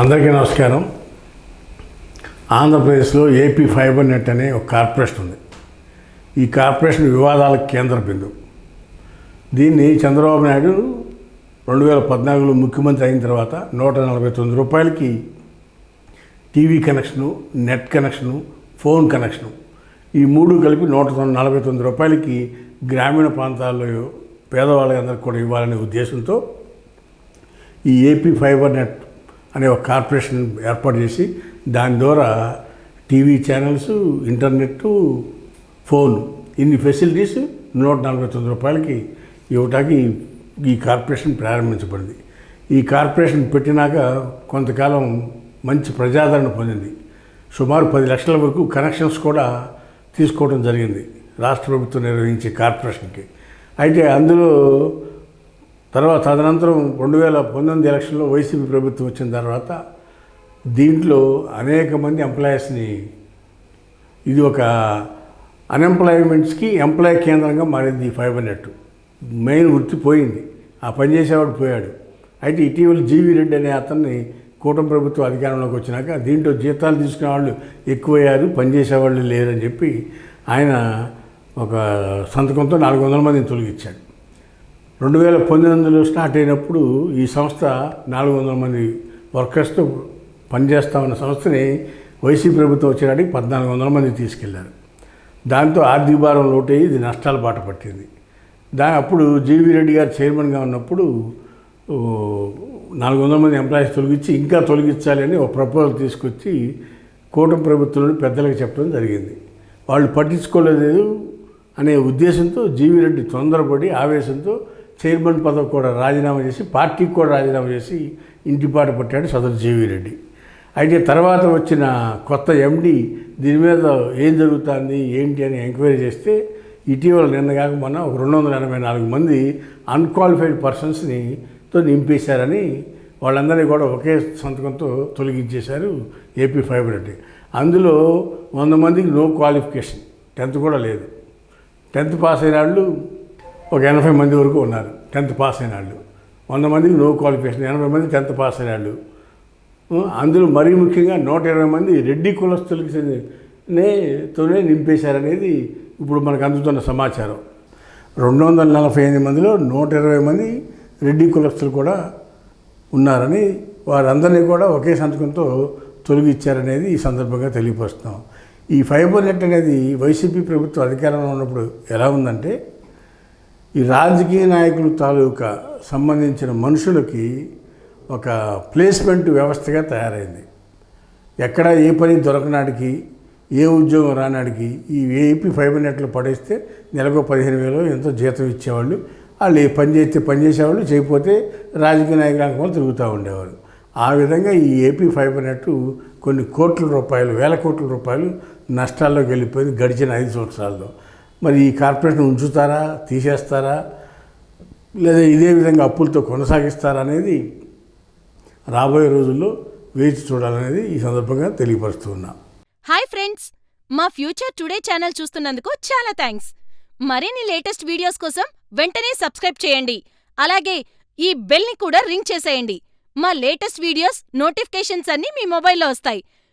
అందరికీ నమస్కారం. ఆంధ్రప్రదేశ్లో ఏపీ ఫైబర్ నెట్ అనే ఒక కార్పొరేషన్ ఉంది. ఈ కార్పొరేషన్ వివాదాల కేంద్ర బిందువు. దీన్ని చంద్రబాబు నాయుడు రెండు వేల పద్నాలుగులో ముఖ్యమంత్రి అయిన తర్వాత నూట నలభై తొమ్మిది రూపాయలకి TV connection net connection phone connection ఈ మూడు కలిపి నూట నలభై తొమ్మిది రూపాయలకి గ్రామీణ ప్రాంతాల్లో పేదవాళ్ళందరికీ కూడా ఇవ్వాలనే ఉద్దేశంతో ఈ ఏపీ ఫైబర్ నెట్ అనే ఒక కార్పొరేషన్ ఏర్పాటు చేసి దాని ద్వారా టీవీ ఛానల్స్ ఇంటర్నెట్ ఫోన్ ఇన్ని ఫెసిలిటీస్ నూట నలభై తొమ్మిది రూపాయలకి ఇవ్వటానికి ఈ కార్పొరేషన్ ప్రారంభించబడింది. ఈ కార్పొరేషన్ పెట్టినాక కొంతకాలం మంచి ప్రజాదరణ పొందింది. సుమారు పది లక్షల వరకు కనెక్షన్స్ కూడా తీసుకోవడం జరిగింది రాష్ట్ర ప్రభుత్వం నిర్వహించే కార్పొరేషన్కి. అయితే అందులో తర్వాత తదనంతరం రెండు వేల పంతొమ్మిది ఎలక్షన్లో వైసీపీ ప్రభుత్వం వచ్చిన తర్వాత దీంట్లో అనేక మంది ఎంప్లాయీస్ని ఇది ఒక అన్ఎంప్లాయ్మెంట్స్కి ఎంప్లాయ్ కేంద్రంగా మారింది ఈ ఫైబర్ నెట్ మెయిన్ వృత్తి పోయింది. ఆ పని చేసేవాడు పోయాడు. అయితే ఇటీవల జీవి రెడ్డి అనే అతన్ని కూటమి ప్రభుత్వం అధికారంలోకి వచ్చినాక దీంట్లో జీతాలు తీసుకునే వాళ్ళు ఎక్కువయ్యారు పనిచేసేవాళ్ళు లేరని చెప్పి ఆయన ఒక సంతకంతో నాలుగు వందల మందిని తొలగించాడు. రెండు వేల పంతొమ్మిదిలో స్టార్ట్ అయినప్పుడు ఈ సంస్థ నాలుగు వందల మంది వర్కర్స్తో పనిచేస్తా ఉన్న సంస్థని వైసీపీ ప్రభుత్వం వచ్చేటానికి పద్నాలుగు వందల మంది తీసుకెళ్ళారు. దాంతో ఆర్థిక భారం లోటయ్యి ఇది నష్టాల బాట పట్టింది. దా అప్పుడు జీవీ రెడ్డి గారు చైర్మన్గా ఉన్నప్పుడు నాలుగు వందల మంది ఎంప్లాయీస్ తొలగించి ఇంకా తొలగించాలి అని ఒక ప్రపోజల్ తీసుకొచ్చి కూటమి ప్రభుత్వంలోని పెద్దలకు చెప్పడం జరిగింది. వాళ్ళు పట్టించుకోలేదు అనే ఉద్దేశంతో జీవీ రెడ్డి తొందరపడి ఆవేశంతో చైర్మన్ పదవి కూడా రాజీనామా చేసి పార్టీకి కూడా రాజీనామా చేసి ఇంటిపాట పట్టాడు సదరు జీవీ రెడ్డి. అయితే తర్వాత వచ్చిన కొత్త ఎండి దీని మీద ఏం జరుగుతుంది ఏంటి అని ఎంక్వైరీ చేస్తే ఇటీవల నిన్న కాక మొన్న ఒక రెండు వందల ఎనభై నాలుగు మంది అన్క్వాలిఫైడ్ పర్సన్స్ని తో నింపేశారని వాళ్ళందరినీ కూడా ఒకే సంతకంతో తొలగించేశారు ఏపీ ఫైవ్ రెడ్డి. అందులో వంద మందికి నో క్వాలిఫికేషన్ టెన్త్ కూడా లేదు. టెన్త్ పాస్ అయిన వాళ్ళు ఒక ఎనభై మంది వరకు ఉన్నారు టెన్త్ పాస్ అయిన వాళ్ళు. వంద మందికి నో క్వాలిఫికేషన్ ఎనభై మంది టెన్త్ పాస్ అయిన వాళ్ళు. అందులో మరీ ముఖ్యంగా నూట ఇరవై మంది రెడ్డి కులస్తులకి తోనే నింపేశారనేది ఇప్పుడు మనకు అందుతున్న సమాచారం. రెండు వందల నలభై ఎనిమిది మందిలో నూట ఇరవై మంది రెడ్డి కులస్తులు కూడా ఉన్నారని వారందరినీ కూడా ఒకే సంతకంతో తొలగిచ్చారనేది ఈ సందర్భంగా తెలియపరుస్తున్నాం. ఈ ఫైబర్ నెట్ అనేది వైసీపీ ప్రభుత్వం అధికారంలో ఉన్నప్పుడు ఎలా ఉందంటే ఈ రాజకీయ నాయకులు తాలూకా సంబంధించిన మనుషులకి ఒక ప్లేస్మెంట్ వ్యవస్థగా తయారైంది. ఎక్కడ ఏ పని దొరకనాడికి ఏ ఉద్యోగం రానాడికి ఈ ఏపీ ఫైబర్ నెట్లో పడేస్తే నెలకు పదిహేను వేలు ఎంతో జీతం ఇచ్చేవాళ్ళు వాళ్ళు ఏ పని చేస్తే పని చేసేవాళ్ళు చేయకపోతే రాజకీయ నాయకులకు వాళ్ళు తిరుగుతూ ఉండేవారు. ఆ విధంగా ఈ ఏపీ ఫైబర్ నెట్ కొన్ని కోట్ల రూపాయలు వేల కోట్ల రూపాయలు నష్టాల్లోకి వెళ్ళిపోయింది గడిచిన ఐదు సంవత్సరాల్లో. మరి ఈ కార్పొరేషన్ ఉంచుతారా తీసేస్తారా లేదా ఇదే విధంగా అప్పులతో కొనసాగిస్తారా అనేది రాబోయే రోజుల్లో వేచి చూడాలనేది ఈ సందర్భంగా తెలియపరుస్తున్నా హాయ్ ఫ్రెండ్స్! మా ఫ్యూచర్ టుడే ఛానల్ చూస్తున్నందుకు చాలా థ్యాంక్స్. మరిన్ని లేటెస్ట్ వీడియోస్ కోసం వెంటనే సబ్స్క్రైబ్ చేయండి. అలాగే ఈ బెల్ని కూడా రింగ్ చేసేయండి. మా లేటెస్ట్ వీడియోస్ నోటిఫికేషన్స్ అన్నీ మీ మొబైల్లో వస్తాయి.